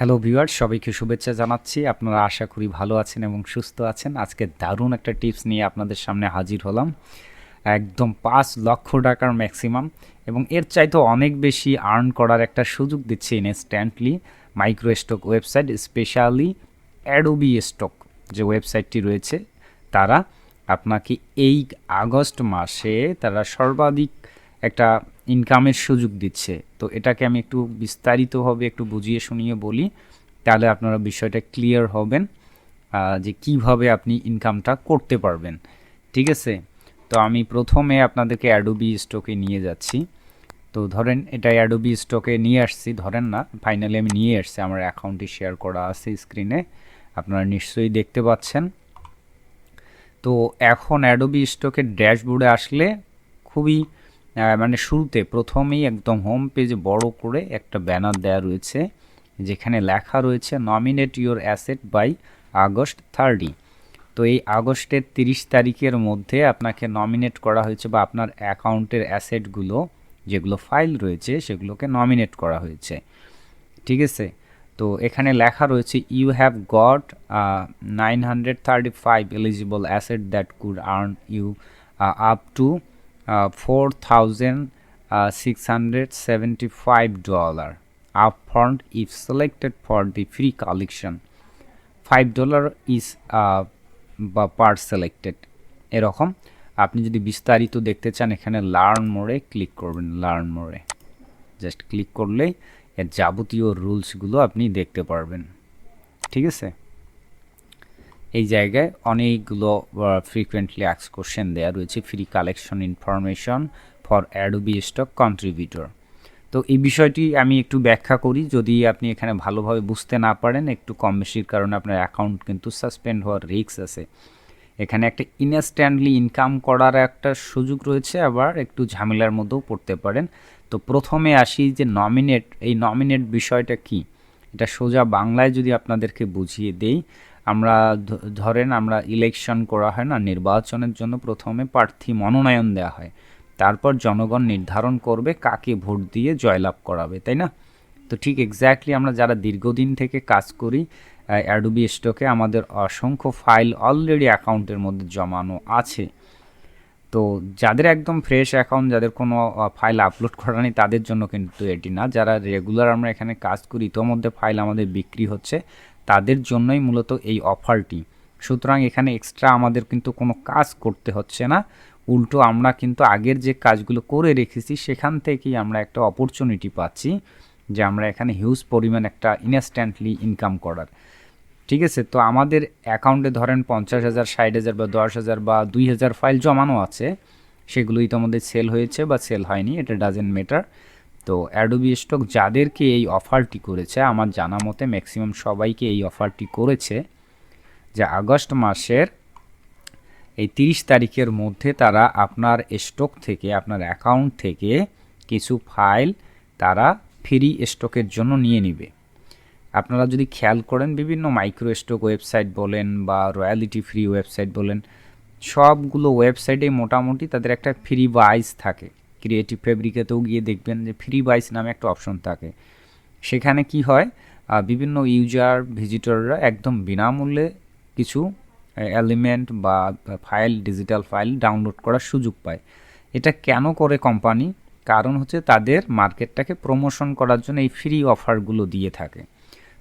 Hello viewer সবাইকে শুভেচ্ছা জানাচ্ছি। আপনারা আশা করি ভালো আছেন এবং সুস্থ আছেন। আজকে দারুণ একটা টিপস নিয়ে আপনাদের সামনে হাজির হলাম। একদম পাঁচ লক্ষ টাকার ম্যাক্সিমাম এবং এর চাইতে অনেক বেশি আর্ন করার একটা সুযোগ দিচ্ছে instantly micro stock website specially Adobe stock যে ওয়েবসাইটটি রয়েছে, তারা আপনাকে এই আগস্ট মাসে তারা সর্বাধিক একটা ইনকামের সুযোগ দিচ্ছে। তো এটাকে আমি একটু বিস্তারিতভাবে একটু বুঝিয়ে শুনিয়ে বলি, তাহলে আপনারা বিষয়টা ক্লিয়ার হবেন যে কীভাবে আপনি ইনকামটা করতে পারবেন। ঠিক আছে? তো আমি প্রথমে আপনাদেরকে অ্যাডোবি স্টকে নিয়ে যাচ্ছি। তো ধরেন এটা অ্যাডোবি স্টকে নিয়ে আসছি, ধরেন না ফাইনালি আমি নিয়ে আসছি, আমার অ্যাকাউন্টে শেয়ার করা আছে স্ক্রিনে আপনারা নিশ্চয়ই দেখতে পাচ্ছেন। তো এখন অ্যাডোবি স্টকের ড্যাশবোর্ডে আসলে খুবই মানে শুরুতে প্রথমেই একদম হোম পেজে বড় করে একটা ব্যানার দেওয়া রয়েছে, যেখানে লেখা রয়েছে nominate your asset by August thirty তো এই আগস্টের তিরিশ তারিখের মধ্যে আপনাকে নমিনেট করা হয়েছে বা আপনার অ্যাকাউন্টের অ্যাসেটগুলো যেগুলো ফাইল রয়েছে, সেগুলোকে নমিনেট করা হয়েছে। ঠিক আছে? তো এখানে লেখা রয়েছে you have got nine hundred thirty five eligible asset that could earn you up to four thousand six hundred seventy five dollar up front if selected for the free collection five dollar is বা per selected এরকম, আপনি যদি বিস্তারিত দেখতে চান, এখানে learn মোড়ে click করবেন লার্ন মোড়ে জাস্ট ক্লিক করলেই এর যাবতীয় রুলসগুলো আপনি দেখতে পারবেন। ঠিক আছে? এই জায়গায় অনেকগুলো ফ্রিকুয়েন্টলি অ্যাক্স কোশ্চেন দেওয়া রয়েছে free collection information for Adobe stock contributor তো এই বিষয়টি আমি একটু ব্যাখ্যা করি, যদি আপনি এখানে ভালোভাবে বুঝতে না পারেন, একটু কম বেশির কারণে আপনার অ্যাকাউন্ট কিন্তু সাসপেন্ড হওয়ার রিস্ক আছে। এখানে একটা ইনস্ট্যান্টলি ইনকাম করার একটা সুযোগ রয়েছে, আবার একটু ঝামেলার মধ্যেও পড়তে পারেন। তো প্রথমে আসি যে নমিনেট এই নমিনেট বিষয়টা কি? এটা সোজা বাংলায় যদি আপনাদেরকে বুঝিয়ে দেই আমরা ধরেন আমরা ইলেকশন করা হয় না, নির্বাচনের জন্য প্রথমে প্রার্থী মনোনয়ন দেওয়া হয়। তারপর জনগণ নির্ধারণ করবে কাকে ভোট দিয়ে জয়লাভ করাবে, তাই না? তো ঠিক এক্স্যাক্টলি আমরা যারা দীর্ঘদিন থেকে কাজ করি অ্যাডোবি স্টকে আমাদের অসংখ্য ফাইল অলরেডি অ্যাকাউন্টের মধ্যে জমানো আছে। তো যাদের একদম ফ্রেশ অ্যাকাউন্ট যাদের কোনো ফাইল আপলোড করা নেই, তাদের জন্য কিন্তু এটি না। যারা রেগুলার আমরা এখানে কাজ করি, ইতোমধ্যে ফাইল আমাদের বিক্রি হচ্ছে। তাদের জন্যই মূলত এই অফারটি। সুতরাং এখানে এক্সট্রা আমাদের কিন্তু কোনো কাজ করতে হচ্ছে না। উল্টো আমরা কিন্তু আগের যে কাজগুলো করে রেখেছি, সেখান থেকেই আমরা একটা অপরচুনিটি পাচ্ছি যে আমরা এখানে হিউজ পরিমাণ একটা ইনস্ট্যান্টলি ইনকাম করার। ঠিক আছে? তো আমাদের অ্যাকাউন্টে ধরেন পঞ্চাশ হাজার, ষাট হাজার বা দশ হাজার বা দুই হাজার ফাইল জমানো আছে, সেগুলো ইতোমধ্যে সেল হয়েছে বা সেল হয়নি, এটা ডাজেন্ট মেটার তো অ্যাডোবি স্টক যাদেরকে এই অফারটি করেছে, আমার জানা মতে ম্যাক্সিমাম সবাইকে এই অফারটি করেছে যে আগস্ট মাসের এই তিরিশ তারিখের মধ্যে তারা আপনার স্টক থেকে, আপনার অ্যাকাউন্ট থেকে কিছু ফাইল তারা ফ্রি স্টকের জন্য নিয়ে নিবে। আপনারা যদি খেয়াল করেন, বিভিন্ন মাইক্রো স্টক ওয়েবসাইট বলেন বা রয়্যালিটি ফ্রি ওয়েবসাইট বলেন, সবগুলো ওয়েবসাইটে মোটামুটি তাদের একটা ফ্রি বাইস থাকে। ক্রিয়েটিভ ফেব্রিকেতেও গিয়ে দেখবেন যে ফ্রি বাইস নামে একটা অপশন থাকে। সেখানে কি হয়? বিভিন্ন ইউজার ভিজিটররা একদম বিনামূল্যে কিছু এলিমেন্ট বা ফাইল ডিজিটাল ফাইল ডাউনলোড করার সুযোগ পায়। এটা কেন করে কোম্পানি কারণ হচ্ছে তাদের মার্কেটটাকে প্রমোশন করার জন্য এই ফ্রি অফারগুলো দিয়ে থাকে।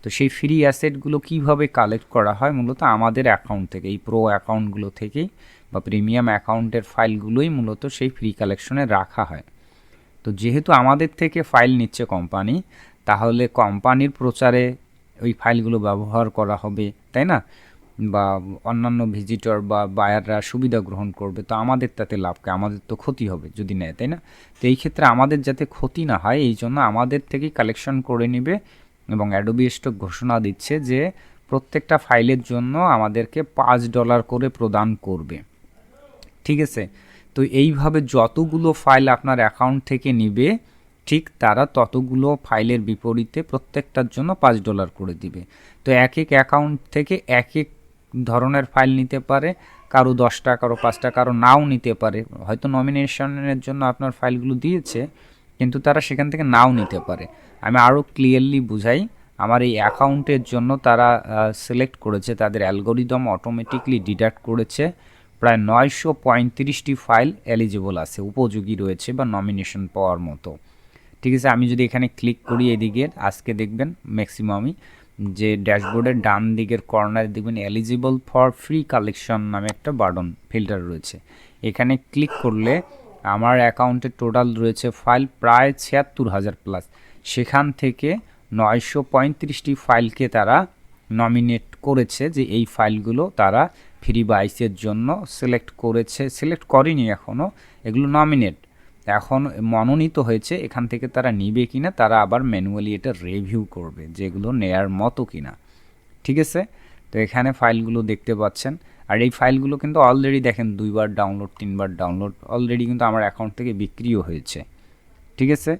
তো সেই ফ্রি অ্যাসেটগুলো কীভাবে কালেক্ট করা হয়? মূলত আমাদের অ্যাকাউন্ট থেকে, এই প্রো অ্যাকাউন্টগুলো থেকেই বা প্রিমিয়াম অ্যাকাউন্টের ফাইলগুলোই মূলত সেই ফ্রি কালেকশনে রাখা হয়। তো যেহেতু আমাদের থেকে ফাইল নিচ্ছে কোম্পানি তাহলে কোম্পানির প্রচারে ওই ফাইলগুলো ব্যবহার করা হবে, তাই না? বা অন্যান্য ভিজিটর বা বায়াররা সুবিধা গ্রহণ করবে, তো আমাদের তাতে লাভকে আমাদের তো ক্ষতি হবে যদি নেয়, তাই না? তো এই ক্ষেত্রে আমাদের যাতে ক্ষতি না হয়, এই জন্য আমাদের থেকেই কালেকশন করে নেবে এবং অ্যাডোবি স্টক ঘোষণা দিচ্ছে যে প্রত্যেকটা ফাইলের জন্য আমাদেরকে পাঁচ ডলার করে প্রদান করবে। ঠিক আছে? তো এইভাবে যতগুলো ফাইল আপনার অ্যাকাউন্ট থেকে নিবে, ঠিক তারা ততগুলো ফাইলের বিপরীতে প্রত্যেকটার জন্য পাঁচ ডলার করে দিবে। তো এক এক অ্যাকাউন্ট থেকে এক এক ধরনের ফাইল নিতে পারে, কারও দশটা, কারও পাঁচটা, কারও নাও নিতে পারে। হয়তো নমিনেশনের জন্য আপনার ফাইলগুলো দিয়েছে কিন্তু তারা সেখান থেকে নাও নিতে পারে। আমি আরও ক্লিয়ারলি বুঝাই, আমার এই অ্যাকাউন্টের জন্য তারা সিলেক্ট করেছে, তাদের অ্যালগোরিদম অটোমেটিকলি ডিডাক্ট করেছে। প্রায় নয়শো পঁয়ত্রিশটি ফাইল এলিজিবল আছে, উপযোগী রয়েছে বা নমিনেশন পাওয়ার মতো। ঠিক আছে, আমি যদি এখানে ক্লিক করি এদিকে, আজকে দেখবেন ম্যাক্সিমামই যে ড্যাশবোর্ডের ডান দিকের কর্নারে দেখবেন এলিজিবল ফর ফ্রি কালেকশন নামে একটা বাটন ফিল্টার রয়েছে। এখানে ক্লিক করলে আমার অ্যাকাউন্টে টোটাল রয়েছে ফাইল প্রায় ছিয়াত্তর হাজার প্লাস। সেখান থেকে নয়শো পঁয়ত্রিশটি ফাইলকে তারা নমিনেট করেছে যে এই ফাইলগুলো তারা ফ্রি বাইসের জন্য সিলেক্ট করেছে। সিলেক্ট করেনি এখনও এগুলো নমিনেট। এখন মনোনীত হয়েছে, এখান থেকে তারা নিবে কিনা, তারা আবার ম্যানুয়ালি এটা রিভিউ করবে যেগুলো নেয়ার মতো কিনা। ঠিক আছে? তো এখানে ফাইলগুলো দেখতে পাচ্ছেন। আর এই ফাইলগুলো কিন্তু অলরেডি দেখেন, দুইবার ডাউনলোড তিনবার ডাউনলোড অলরেডি কিন্তু আমার অ্যাকাউন্ট থেকে বিক্রিও হয়েছে। ঠিক আছে?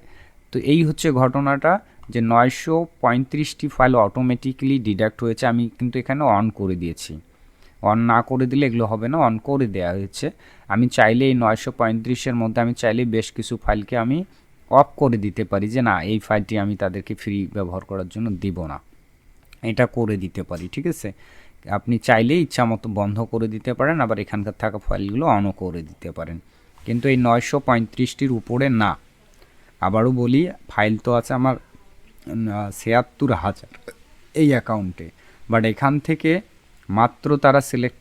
তো এই হচ্ছে ঘটনাটা যে নয়শো পঁয়ত্রিশটি ফাইল অটোমেটিকলি ডিডাক্ট হয়েছে, আমি কিন্তু এখানে অন করে দিয়েছি। অন না করে দিলে এগুলো হবে না অন করে দেওয়া হয়েছে। আমি চাইলে এই নয়শো পঁয়ত্রিশের মধ্যে আমি চাইলে বেশ কিছু ফাইলকে আমি অফ করে দিতে পারি যে না, এই ফাইলটি আমি তাদেরকে ফ্রি ব্যবহার করার জন্য দিব না। এটা করে দিতে পারি, ঠিক আছে? আপনি চাইলে ইচ্ছা মতো বন্ধ করে দিতে পারেন, আবার এখানকার থাকা ফাইলগুলো অনও করে দিতে পারেন। কিন্তু এই নয়শো পঁয়ত্রিশটির উপরে না। আবারও বলি, ফাইল তো আছে আমার ছিয়াত্তর হাজার এই অ্যাকাউন্টে। বাট এখান থেকে মাত্র তারা সিলেক্ট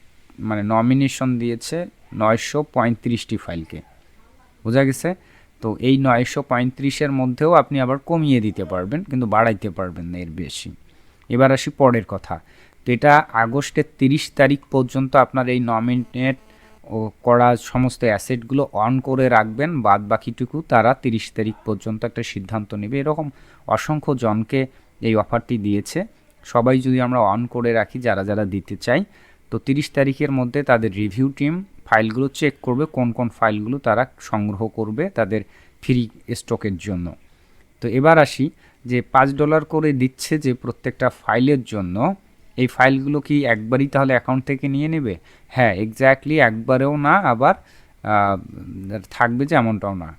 মানে নমিনেশন দিয়েছে নয়শো পঁয়ত্রিশটি ফাইলকে। বোঝা গেছে? তো এই নয়শো পঁয়ত্রিশের মধ্যেও আপনি আবার কমিয়ে দিতে পারবেন, কিন্তু বাড়াইতে পারবেন না, এর বেশি। এবার আসি পরের কথা। তো এটা আগস্টের তিরিশ তারিখ পর্যন্ত আপনার এই নমিনেট করা সমস্ত অ্যাসেটগুলো অন করে রাখবেন, বাদ বাকিটুকু তারা তিরিশ তারিখ পর্যন্ত একটা সিদ্ধান্ত নেবে। এরকম অসংখ্য জনকে এই অফারটি দিয়েছে। সবাই যদি আমরা অন করে রাখি, যারা যারা দিতে চাই, তো তিরিশ তারিখের মধ্যে তাদের রিভিউ টিম ফাইলগুলো চেক করবে, কোন কোন ফাইলগুলো তারা সংগ্রহ করবে তাদের ফ্রি স্টকের জন্য। তো এবার আসি যে পাঁচ ডলার করে দিচ্ছে যে প্রত্যেকটা ফাইলের জন্য, এই ফাইলগুলো কি একবারই তাহলে অ্যাকাউন্ট থেকে নিয়ে নেবে? হ্যাঁ এক্স্যাক্টলি একবারেও না, আবার থাকবে যে এমনটাও না।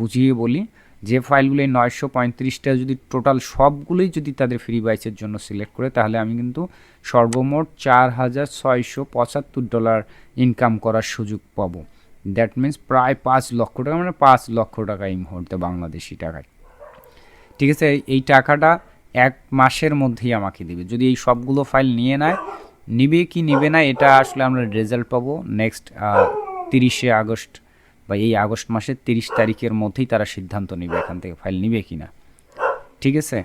বুঝিয়ে বলি, যে ফাইলগুলো এই নয়শো পঁয়ত্রিশটা যদি টোটাল সবগুলোই যদি তাদের ফ্রি বাইসের জন্য সিলেক্ট করে, তাহলে আমি কিন্তু সর্বমোট চার হাজার ছয়শো পঁচাত্তর ডলার ইনকাম করার সুযোগ পাবো। দ্যাট মিন্স প্রায় পাঁচ লক্ষ টাকা মানে পাঁচ লক্ষ টাকা এই মুহূর্তে বাংলাদেশি টাকায়। ঠিক আছে, এই টাকাটা এক মাসের মধ্যেই আমাকে দিবে। যদি এই সবগুলো ফাইল নিয়ে নেয়, নিবে কি নিবে না, এটা আসলে আমরা রেজাল্ট পাবো নেক্সট তিরিশে আগস্ট বা এই আগস্ট মাসের তিরিশ তারিখের মধ্যেই তারা সিদ্ধান্ত নেবে এখান থেকে ফাইল নিবে কি না। ঠিক আছে?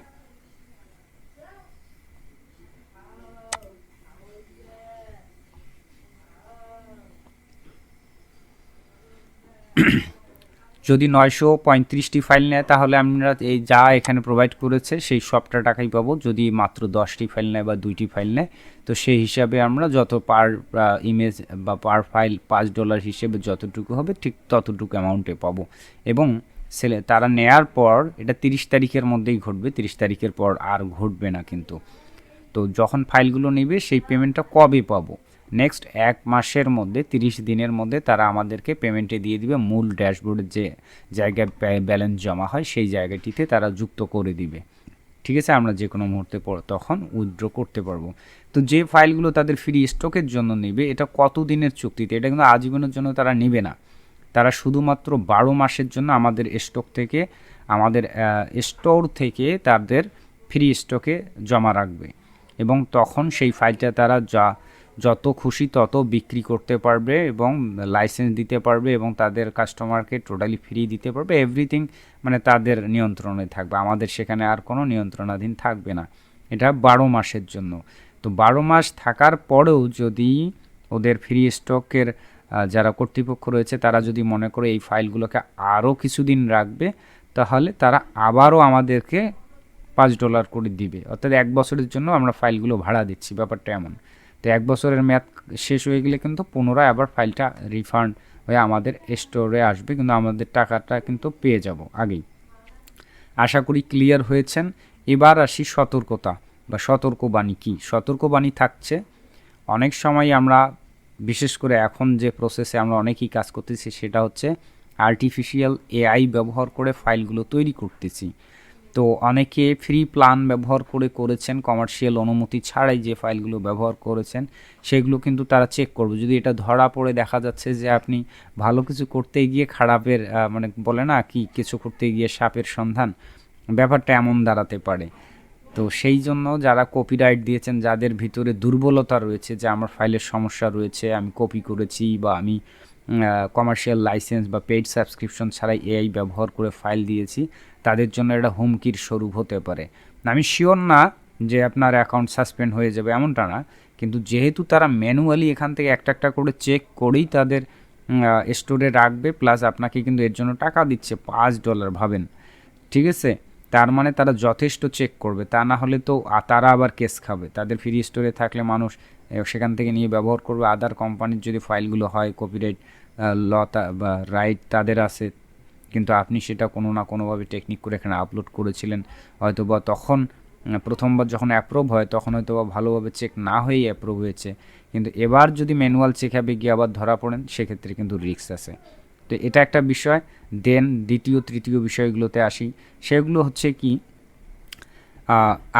যদি নয়শো পঁয়ত্রিশটি ফাইল নেয়, তাহলে আমরা এই যা এখানে প্রোভাইড করেছে, সেই সবটা টাকাই পাবো। যদি মাত্র দশটি ফাইল নেয় বা দুইটি ফাইল নেয়, তো সেই হিসাবে আমরা যত পার ইমেজ বা পার ফাইল, পাঁচ ডলার হিসেবে যতটুকু হবে, ঠিক ততটুকু অ্যামাউন্টে পাবো। এবং সেলে, তারা নেয়ার পর, এটা তিরিশ তারিখের মধ্যেই ঘটবে, তিরিশ তারিখের পর আর ঘটবে না কিন্তু। তো যখন ফাইলগুলো নেবে, সেই পেমেন্টটা কবে পাবো? নেক্সট এক মাসের মধ্যে, তিরিশ দিনের মধ্যে তারা আমাদেরকে পেমেন্টে দিয়ে দিবে। মূল ড্যাশবোর্ডের যে জায়গায় ব্যালেন্স জমা হয়, সেই জায়গাটিতে তারা যুক্ত করে দিবে। ঠিক আছে? আমরা যে কোনো মুহূর্তে পর, তখন উইথড্র করতে পারব। তো যে ফাইলগুলো তাদের ফ্রি স্টকের জন্য নেবে, এটা কত দিনের চুক্তিতে? এটা কিন্তু আজীবনের জন্য তারা নেবে না। তারা শুধুমাত্র বারো মাসের জন্য আমাদের স্টক থেকে, আমাদের স্টোর থেকে তাদের ফ্রি স্টকে জমা রাখবে। এবং তখন সেই ফাইলটা তারা যা যত খুশি তত বিক্রি করতে পারবে এবং লাইসেন্স দিতে পারবে এবং তাদের কাস্টমারকে টোটালি ফ্রি দিতে পারবে। এভরিথিং মানে তাদের নিয়ন্ত্রণে থাকবে। আমাদের সেখানে আর কোনো নিয়ন্ত্রণাধীন থাকবে না। এটা বারো মাসের জন্য। তো বারো মাস থাকার পরেও যদি ওদের ফ্রি স্টকের যারা কর্তৃপক্ষ রয়েছে, তারা যদি মনে করে এই ফাইলগুলোকে আরও কিছুদিন রাখবে, তাহলে তারা আবারও আমাদেরকে পাঁচ ডলার করে দিবে। অর্থাৎ এক বছরের জন্য আমরা ফাইলগুলো ভাড়া দিচ্ছি। ব্যাপারটা এমন। তো এক বছরের মেয়াদ শেষ হয়ে গেলে কিন্তু পুনরায় আবার ফাইলটা রিফান্ড হয়ে আমাদের স্টোরে আসবে, কিন্তু আমাদের টাকাটা কিন্তু পেয়ে যাব আগেই। আশা করি ক্লিয়ার হয়েছেন। এবার আসি সতর্কতা বা সতর্কবাণী কী? সতর্কবাণী থাকছে। অনেক সময় আমরা, বিশেষ করে এখন যে প্রসেসে আমরা অনেকেই কাজ করতেছি, সেটা হচ্ছে আর্টিফিশিয়াল এআই ব্যবহার করে ফাইলগুলো তৈরি করতেছি। তো অনেকে ফ্রি প্ল্যান ব্যবহার করে করেছেন কমার্শিয়াল অনুমতি ছাড়াই যে ফাইলগুলো ব্যবহার করেছেন, সেগুলো কিন্তু তারা চেক করবে। যদি এটা ধরা পড়ে, দেখা যাচ্ছে যে আপনি ভালো কিছু করতে গিয়ে খারাপের মানে বলে না কি, কিছু করতে গিয়ে সাপের সন্ধান, ব্যাপারটা এমন দাঁড়াতে পারে। তো সেই জন্য যারা কপিরাইট দিয়েছেন, যাদের ভিতরে দুর্বলতা রয়েছে যে আমার ফাইলের সমস্যা রয়েছে, আমি কপি করেছি বা আমি কমার্শিয়াল লাইসেন্স বা পেইড সাবস্ক্রিপশন ছাড়াই এআই ব্যবহার করে ফাইল দিয়েছি তাদের জন্য এটা হুমকির স্বরূপ হতে পারে। আমি শিওর না যে আপনার অ্যাকাউন্ট সাসপেন্ড হয়ে যাবে এমনটা না, কিন্তু যেহেতু তারা ম্যানুয়ালি এখান থেকে একটা একটা করে চেক করেই তাদের স্টোরে রাখবে প্লাস আপনাকে কিন্তু এর জন্য টাকা দিচ্ছে, পাঁচ ডলার ভাবেন। ঠিক আছে? তার মানে তারা যথেষ্ট চেক করবে। তা না হলে তো তারা আবার কেস খাবে। তাদের ফ্রি স্টোরে থাকলে মানুষ সেখান থেকে নিয়ে ব্যবহার করবে। আদার কোম্পানির যদি ফাইলগুলো হয় কপিরাইট ল বা রাইট তাদের আছে কিন্তু আপনি সেটা কোনো না কোনোভাবে টেকনিক করে এখানে আপলোড করেছিলেন। হয়তো বা তখন প্রথমবার যখন অ্যাপ্রুভ হয়, তখন হয়তো বা ভালোভাবে চেক না হয়েই অ্যাপ্রুভ হয়েছে। কিন্তু এবার যদি ম্যানুয়াল চেক হবে গিয়ে আবার ধরা পড়েন, সেক্ষেত্রে কিন্তু রিস্ক আছে। তো এটা একটা বিষয়। দেন দ্বিতীয়, তৃতীয় বিষয়গুলোতে আসি। সেগুলো হচ্ছে কি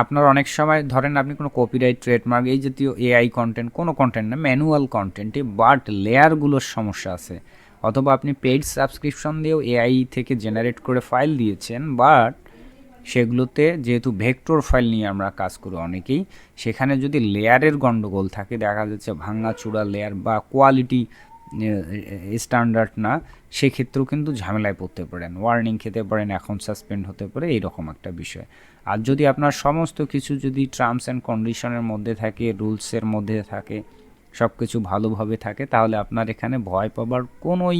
আপনার অনেক সময় ধরেন আপনি কোনো কপিরাইট ট্রেডমার্ক এই জাতীয় এআই কন্টেন্ট কোনো কন্টেন্ট না ম্যানুয়াল কন্টেন্টে বাট লেয়ারগুলোর সমস্যা আছে। অথবা আপনি পেইড সাবস্ক্রিপশন দিয়েও এআই থেকে জেনারেট করে ফাইল দিয়েছেন বাট সেগুলোতে যেহেতু ভেক্টর ফাইল নিয়ে আমরা কাজ করি অনেকেই, সেখানে যদি লেয়ারের গন্ডগোল থাকে, দেখা যাচ্ছে ভাঙা চূড়া লেয়ার বা কোয়ালিটি স্ট্যান্ডার্ড না, সেক্ষেত্রেও কিন্তু ঝামেলায় পড়তে পারেন। ওয়ার্নিং খেতে পারেন, এখন সাসপেন্ড হতে পারে, এইরকম একটা বিষয়। আর যদি আপনার সমস্ত কিছু যদি টার্মস অ্যান্ড কন্ডিশনের মধ্যে থাকে রুলসের মধ্যে থাকে সব কিছু ভালোভাবে থাকে, তাহলে আপনার এখানে ভয় পাবার কোনোই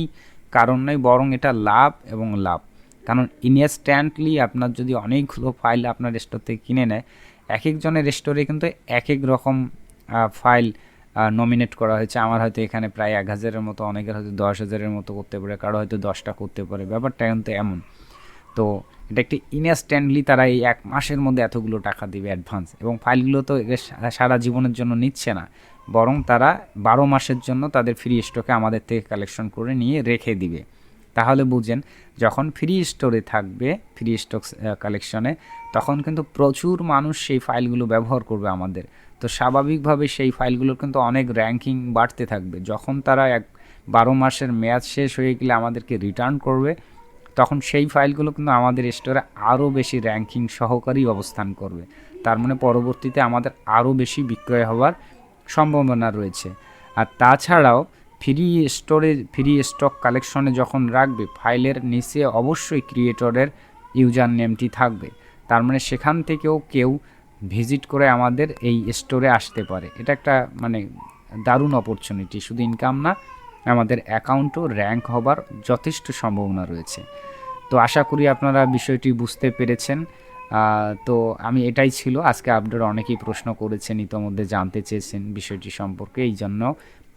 কারণ নেই, বরং এটা লাভ এবং লাভ। কারণ ইনস্ট্যান্টলি আপনার যদি অনেকগুলো ফাইল আপনার স্টোর থেকে কিনে নেয় এক একজনের স্টোরে কিন্তু এক এক রকম ফাইল নমিনেট করা হয়েছে। আমার হয়তো এখানে প্রায় এক হাজারের মতো, অনেকের হয়তো দশ হাজারের মতো করতে পারে, কারও হয়তো দশটা করতে পারে। ব্যাপারটা কিন্তু এমন। তো এটা একটি ইনস্ট্যান্টলি তারা এই এক মাসের মধ্যে এতগুলো টাকা দিবে অ্যাডভান্স এবং ফাইলগুলো তো সারা জীবনের জন্য নিচ্ছে না। বরং তারা বারো মাসের জন্য তাদের ফ্রি স্টকে আমাদের থেকে কালেকশন করে নিয়ে রেখে দিবে। তাহলে বুঝেন, যখন ফ্রি স্টোরে থাকবে ফ্রি স্টক কালেকশনে তখন কিন্তু প্রচুর মানুষ সেই ফাইলগুলো ব্যবহার করবে আমাদের। তো স্বাভাবিকভাবে সেই ফাইলগুলোর কিন্তু অনেক র্যাঙ্কিং বাড়তে থাকবে। যখন তারা এক বারো মাসের মেয়াদ শেষ হয়ে গেলে আমাদেরকে রিটার্ন করবে, তখন সেই ফাইলগুলো কিন্তু আমাদের স্টোরে আরও বেশি র্যাঙ্কিং সহকারী অবস্থান করবে। তার মানে পরবর্তীতে আমাদের আরও বেশি বিক্রয় হওয়ার সম্ভাবনা রয়েছে। আর তাছাড়াও ফ্রি স্টোরেজ, ফ্রি স্টক কালেকশনে যখন রাখবে, ফাইলের নিচে অবশ্যই ক্রিয়েটরের ইউজার নেমটি থাকবে। তার মানে সেখান থেকেও কেউ ভিজিট করে আমাদের এই স্টোরে আসতে পারে। এটা একটা মানে দারুণ অপরচুনিটি শুধু ইনকাম না, আমাদের অ্যাকাউন্টও র্যাঙ্ক হবার যথেষ্ট সম্ভাবনা রয়েছে। তো আশা করি আপনারা বিষয়টি বুঝতে পেরেছেন। তো আমি এটাই ছিল। আজকে আপনারা অনেকেই প্রশ্ন করেছেন, ইতোমধ্যে জানতে চেয়েছেন বিষয়টি সম্পর্কে। এই জন্য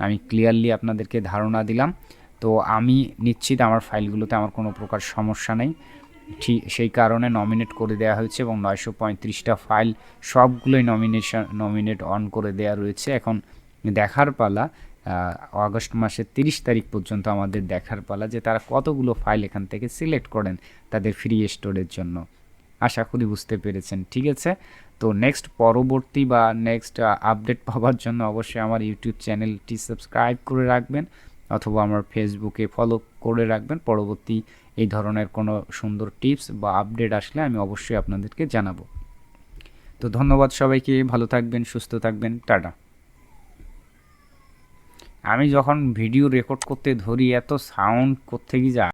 আমি ক্লিয়ারলি আপনাদেরকে ধারণা দিলাম। তো আমি নিশ্চিত আমার ফাইলগুলোতে আমার কোনো প্রকার সমস্যা নেই। ঠিক সেই কারণে নমিনেট করে দেওয়া হয়েছে এবং নয়শো পঁয়ত্রিশটা ফাইল সবগুলোই নমিনেশন নমিনেট অন করে দেওয়া রয়েছে। এখন দেখার পালা আগস্ট মাসের তিরিশ তারিখ পর্যন্ত আমাদের দেখার পালা যে তারা কতগুলো ফাইল এখান থেকে সিলেক্ট করেন তাদের ফ্রি স্টোরের জন্য। আশা করি বুঝতে পেরেছেন, ঠিক আছে? তো নেক্সট পরবর্তী বা নেক্সট আপডেট পাওয়ার জন্য অবশ্যই আমার ইউটিউব চ্যানেলটি সাবস্ক্রাইব করে রাখবেন অথবা আমার ফেসবুকে ফলো করে রাখবেন। পরবর্তী এই ধরনের কোনো সুন্দর টিপস বা আপডেট আসলে আমি অবশ্যই আপনাদেরকে জানাব। তো ধন্যবাদ সবাইকে, ভালো থাকবেন, সুস্থ থাকবেন, টাটা। আমি যখন ভিডিও রেকর্ড করতে ধরি, এত সাউন্ড করতে গিয়ে